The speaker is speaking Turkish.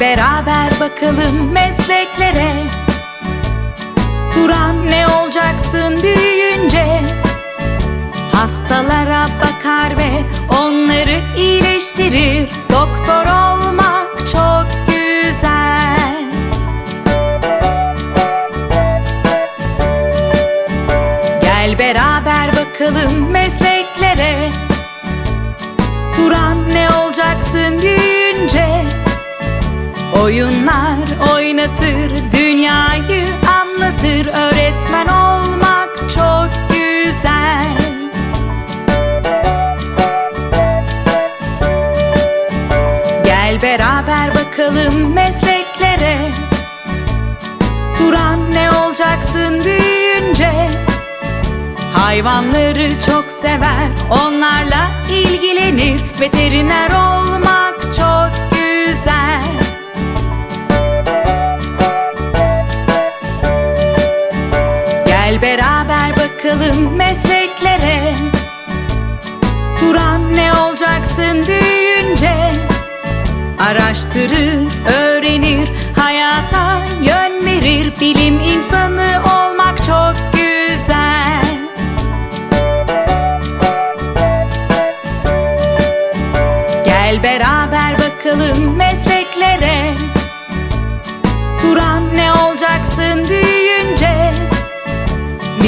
Beraber bakalım mesleklere. Turan ne olacaksın büyüyünce? Hastalara bakar ve onları iyileştirir. Doktor olmak çok güzel. Gel beraber bakalım mesleklere Oyunlar oynatır, dünyayı anlatır. Öğretmen olmak çok güzel. Gel beraber bakalım mesleklere. Turan ne olacaksın büyüyünce? Hayvanları çok sever, onlarla ilgilenir. Veteriner Gel beraber bakalım mesleklere. Turan ne olacaksın büyüyünce? Araştırır, öğrenir, hayata yön verir. Bilim insanı olmak çok güzel. Gel beraber bakalım mesleklere